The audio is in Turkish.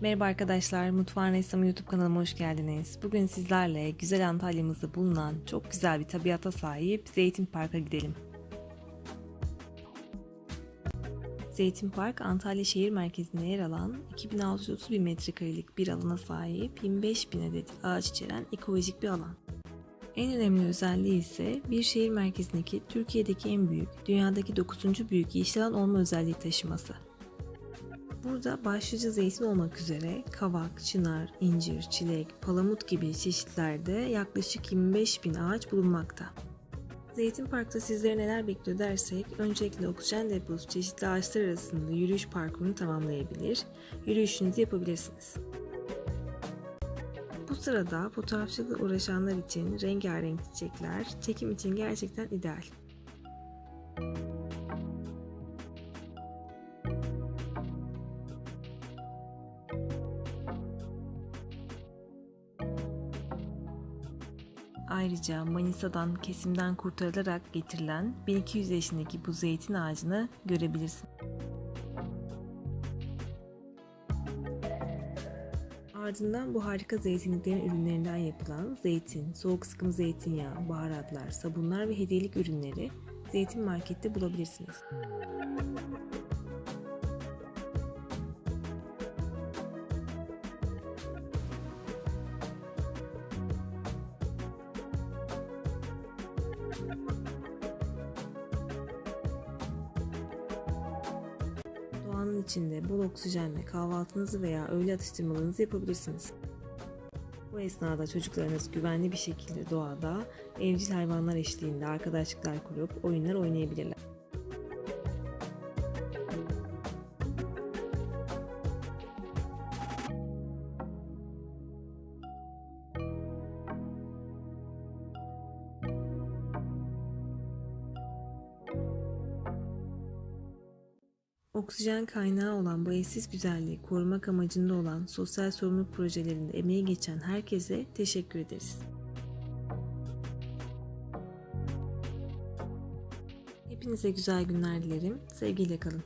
Merhaba arkadaşlar, Mutfağın Ressamı YouTube kanalıma hoş geldiniz. Bugün sizlerle güzel Antalya'mızda bulunan çok güzel bir tabiata sahip Zeytin Park'a gidelim. Zeytin Park, Antalya şehir merkezinde yer alan 2631 metrekarelik bir alana sahip 25 bin adet ağaç içeren ekolojik bir alan. En önemli özelliği ise bir şehir merkezindeki Türkiye'deki en büyük, dünyadaki 9. büyük yeşil alan olma özelliği taşıması. Burada başlıca zeytin olmak üzere kavak, çınar, incir, çilek, palamut gibi çeşitlerde yaklaşık 25 bin ağaç bulunmakta. Zeytin Park'ta sizleri neler bekliyor dersek, öncelikle oksijen deposu çeşitli ağaçlar arasında yürüyüş parkurunu tamamlayabilir, yürüyüşünüzü yapabilirsiniz. Bu sırada fotoğrafçılıkla uğraşanlar için rengarenk çiçekler çekim için gerçekten ideal. Ayrıca Manisa'dan kesimden kurtarılarak getirilen 1200 yaşındaki bu zeytin ağacını görebilirsin. Ardından bu harika zeytinliklerin ürünlerinden yapılan zeytin, soğuk sıkım zeytinyağı, baharatlar, sabunlar ve hediyelik ürünleri Zeytin Market'te bulabilirsiniz. Doğanın içinde bol oksijenle kahvaltınızı veya öğle atıştırmalarınızı yapabilirsiniz. Bu esnada çocuklarınız güvenli bir şekilde doğada evcil hayvanlar eşliğinde arkadaşlıklar kurup oyunlar oynayabilirler. Oksijen kaynağı olan bu eşsiz güzelliği korumak amacında olan sosyal sorumluluk projelerinde emeği geçen herkese teşekkür ederiz. Hepinize güzel günler dilerim. Sevgiyle kalın.